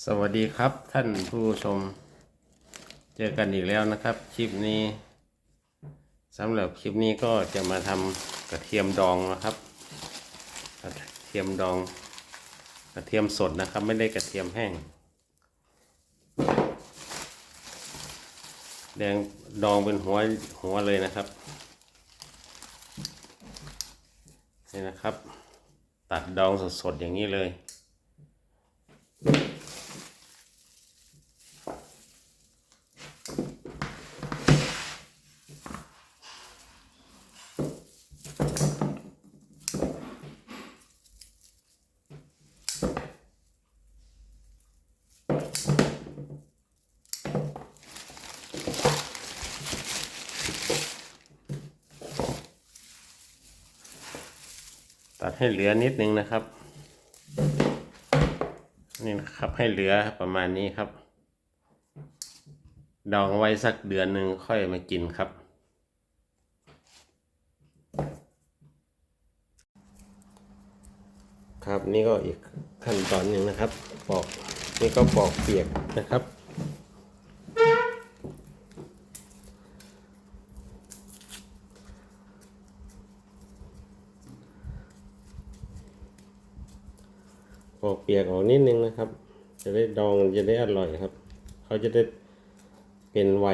สวัสดีครับท่านผู้ชม เจอกันอีกแล้วนะครับ คลิปนี้สำหรับคลิปนี้ก็จะมาทำกระเทียมดองนะครับ กระเทียมดอง กระเทียมสดนะครับ ไม่ได้กระเทียมแห้ง แดงดองเป็นหัวหัวเลยนะครับนี่นะครับ ตัดดองสดๆอย่างนี้เลย ตัดให้เหลือนิดนึงนะครับ นี่นะครับให้เหลือประมาณนี้ครับ ดองไว้สักเดือนหนึ่งค่อยมากินครับ ครับนี่ก็อีกขั้นตอนหนึ่งนะครับ ปอกนี่ก็ปอกเปียกนะครับ ปอกเปียกออกนิดนึงนะครับ จะได้ดองจะได้อร่อยครับ เขาจะได้เป็นไว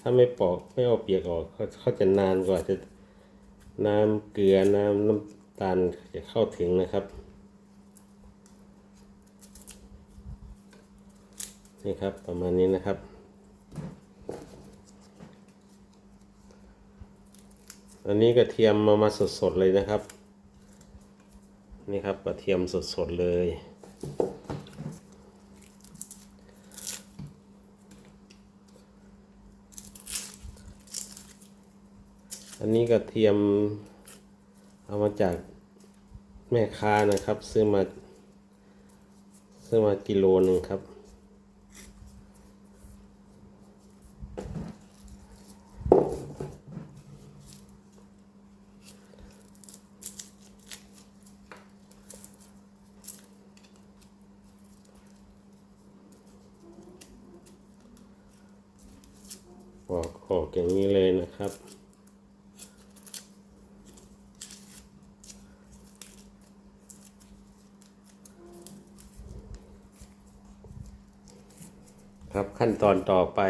ถ้าไม่ปอกไม่เอาเปียกออกเขาเขาจะนานกว่าจะน้ำเกลือน้ำน้ำตาลจะเข้าถึงนะครับนี่ครับประมาณนี้นะครับ อันนี้กระเทียมมามาสดๆเลยนะครับ นี่ครับกระเทียมสดๆเลย อันนี้กระเทียมเอามาจากแม่ค้านะครับ ซื้อมา ซื้อมากิโลหนึ่งครับ ออกออกอย่างนี้เลยนะครับ ครับขั้นตอนต่อไป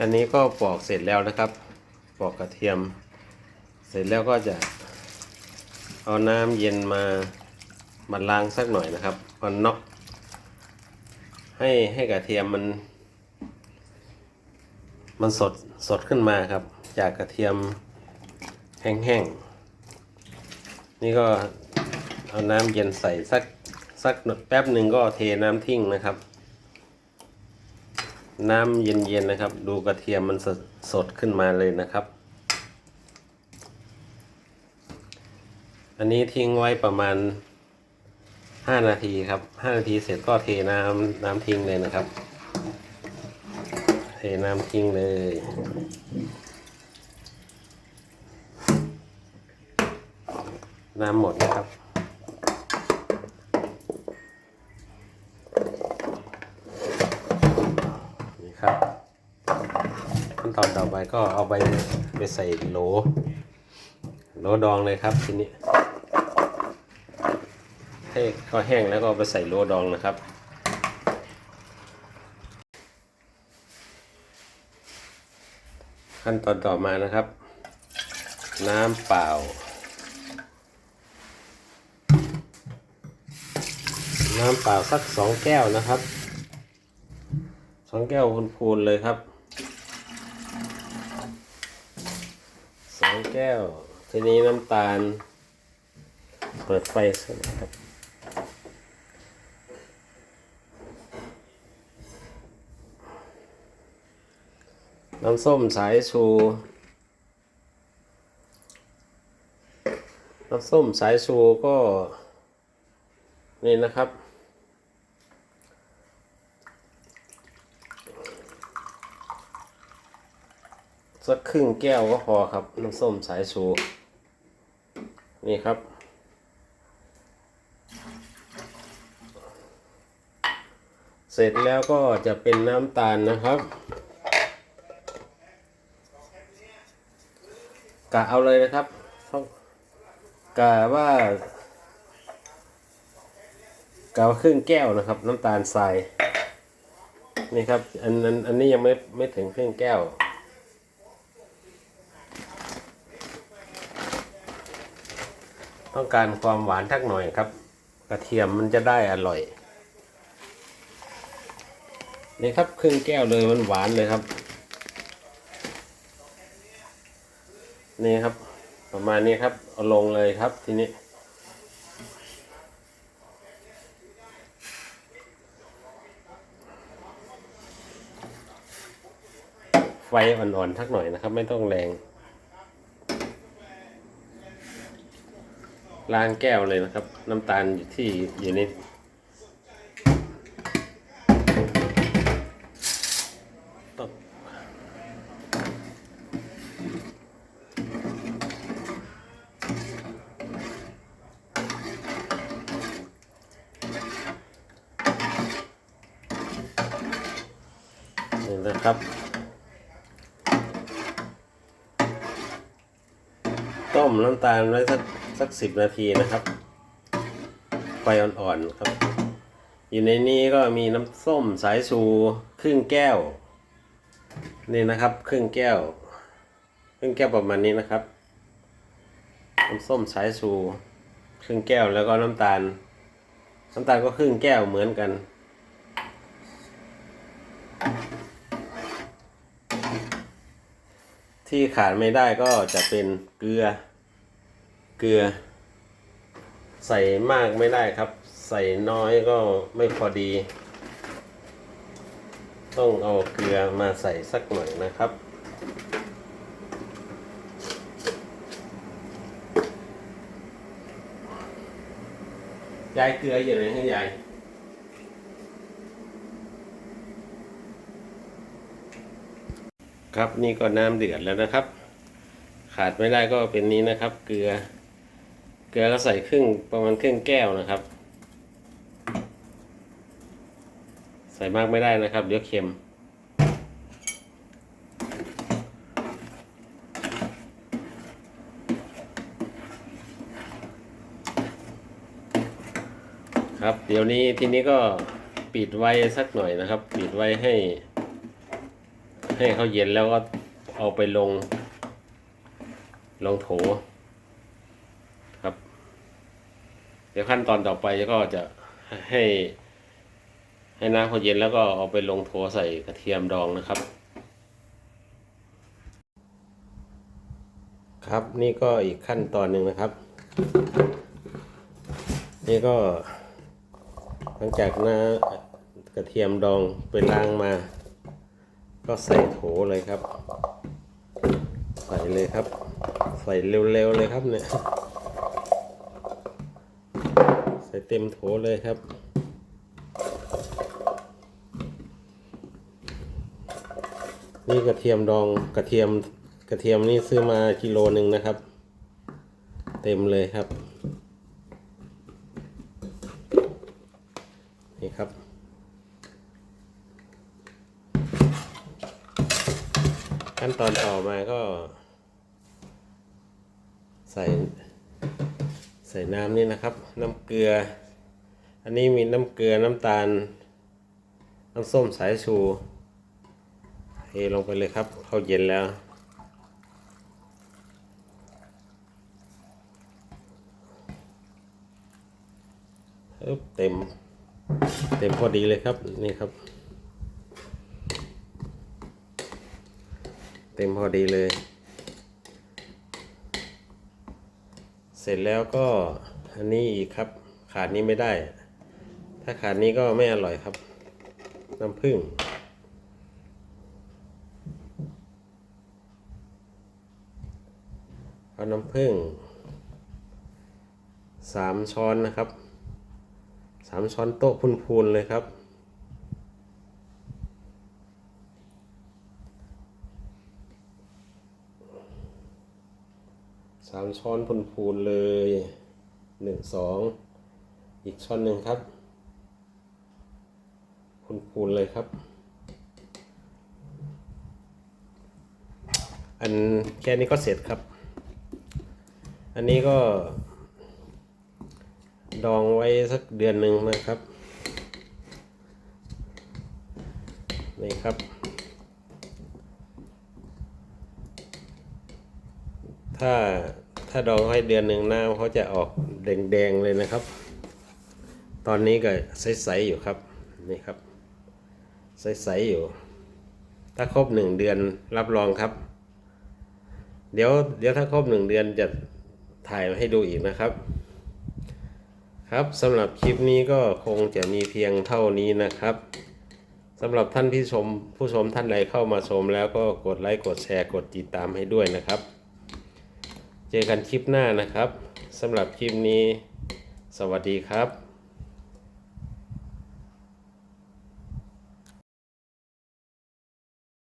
อันนี้ก็ปอกเสร็จแล้วนะครับ ปอกกระเทียม เสร็จแล้วก็จะเอาน้ำเย็นมามาล้างสักหน่อยนะครับก่อนน็อกให้ให้กระเทียมมัน มันสดสดขึ้นมาครับ จากกระเทียมแห้งๆ นี่ก็เอาน้ำเย็นใส่สักสักแป๊บหนึ่งก็เทน้ำทิ้งนะครับ น้ำเย็นๆนะครับ ดูกระเทียมมันสดสดขึ้นมาเลยนะครับ อันนี้ทิ้งไว้ประมาณ 5 นาทีครับ 5 นาทีเสร็จก็เทน้ำน้ำทิ้งเลยนะครับ เทน้ำทิ้งเลย น้ำหมดนะครับ นี่ครับขั้นตอนต่อไปก็เอาไปไปใส่โหล โหลดองเลยครับทีนี้ให้เขาแห้งแล้วก็ไปใส่โหลดองนะครับ ขั้นตอนต่อมานะครับ น้ำเปล่า น้ำเปล่าสักสองแก้วนะครับสองแก้วพูนๆเลยครับสองแก้ว ทีนี้น้ำตาล เปิดไฟสักหน่อยครับ น้ำส้มสายชู น้ำส้มสายชูก็ นี่นะครับ สักครึ่งแก้วก็พอครับ น้ำส้มสายชู นี่ครับเสร็จแล้วก็จะเป็นน้ำตาลนะครับะเอาเลยนะครับกะว่ากะว่าครึ่งแก้วนะครับ น้ำตาลทรายนี่ครับอันอันอันนี้ยังไม่ไม่ถึงครึ่งแก้ว ต้องการความหวานทักหน่อยครับ กระเทียมมันจะได้อร่อยนี่ครับครึ่งแก้วเลยมันหวานเลยครับ นี่ครับ ประมาณนี้ครับ เอาลงเลยครับทีนี้ ไฟอ่อนๆทักหน่อยนะครับ ไม่ต้องแรงล้างแก้วเลยนะครับ น้ำตาลอยู่ที่อยู่ใน นะครับ ต้มน้ำตาลไว้สักสักสิบนาทีนะครับ ไฟอ่อนๆครับ อยู่ในนี้ก็มีน้ำส้มสายชูครึ่งแก้ว นี่นะครับ ครึ่งแก้ว ครึ่งแก้วประมาณนี้นะครับ น้ำส้มสายชูครึ่งแก้วแล้วก็น้ำตาล น้ำตาลก็ครึ่งแก้วเหมือนกัน ที่ขาดไม่ได้ก็จะเป็นเกลือ เกลือ ใส่มากไม่ได้ครับ ใส่น้อยก็ไม่พอดี ต้องเอาเกลือมาใส่สักหน่อยนะครับยายเกลืออยู่ไหนให้ยาย ครับนี่ก็น้ำเดือดแล้วนะครับ ขาดไม่ได้ก็เป็นนี้นะครับ เกลือ เกลือก็ใส่ครึ่งประมาณครึ่งแก้วนะครับ ใส่มากไม่ได้นะครับ เดี๋ยวเค็ม ครับ เดี๋ยวนี้ทีนี้ก็ปิดไว้สักหน่อยนะครับ ปิดไว้ให้ ให้เขาเย็นแล้วก็เอาไปลง ลงโถครับ เดี๋ยวขั้นตอนต่อไปก็จะให้ ให้น้ำเขาเย็นแล้วก็เอาไปลงโถใส่กระเทียมดองนะครับ ครับนี่ก็อีกขั้นตอนหนึ่งนะครับ นี่ก็หลังจากน้ากระเทียมดองไปล้างมา ก็ใส่โถเลยครับ ใส่เลยครับ ใส่เร็วๆเลยครับเนี่ย ใส่เต็มโถเลยครับนี่กระเทียมดองกระเทียมกระเทียมนี่ซื้อมากิโลหนึ่งนะครับ เต็มเลยครับ นี่ครับ ขั้นตอนต่อมาก็ ใส่ ใส่น้ำนี่นะครับ น้ำเกลือ อันนี้มีน้ำเกลือน้ำตาล น้ำส้มสายชูเทลงไปเลยครับเข้าเย็นแล้วอึ๊บเต็ม เต็มพอดีเลยครับนี่ครับ เต็มพอดีเลย เสร็จแล้วก็อันนี้อีกครับ ขาดนี้ไม่ได้ ถ้าขาดนี้ก็ไม่อร่อยครับ น้ำผึ้งเอาน้ำผึ้งสามช้อนนะครับสามช้อนโต๊ะพูนๆเลยครับามช้อนพูนๆเลยหนึ่งสองอีกช้อนหนึ่งครับพคูณๆเลยครับ อันแค่นี้ก็เสร็จครับ อันนี้ก็ ดองไว้สักเดือนหนึ่งนะครับนี่ครับถ้า ถ้าดองไว้เดือนหนึ่งหน้ำเขาจะออกแดงๆเลยนะครับ ตอนนี้ก็ใสๆอยู่ครับนี่ครับ ใสๆอยู่ ถ้าครบหนึ่งเดือนรับรองครับ เดี๋ยวเดี๋ยวถ้าครบหนึ่งเดือนจะถ่ายมาให้ดูอีกนะครับ ครับสำหรับคลิปนี้ก็คงจะมีเพียงเท่านี้นะครับสำหรับท่านที่ชมผู้ชมท่านใดเข้ามาชมแล้วก็กดไลค์กดแชร์กดติดตามให้ด้วยนะครับ เจอกันคลิปหน้านะครับสำหรับคลิปนี้ สวัสดีครับ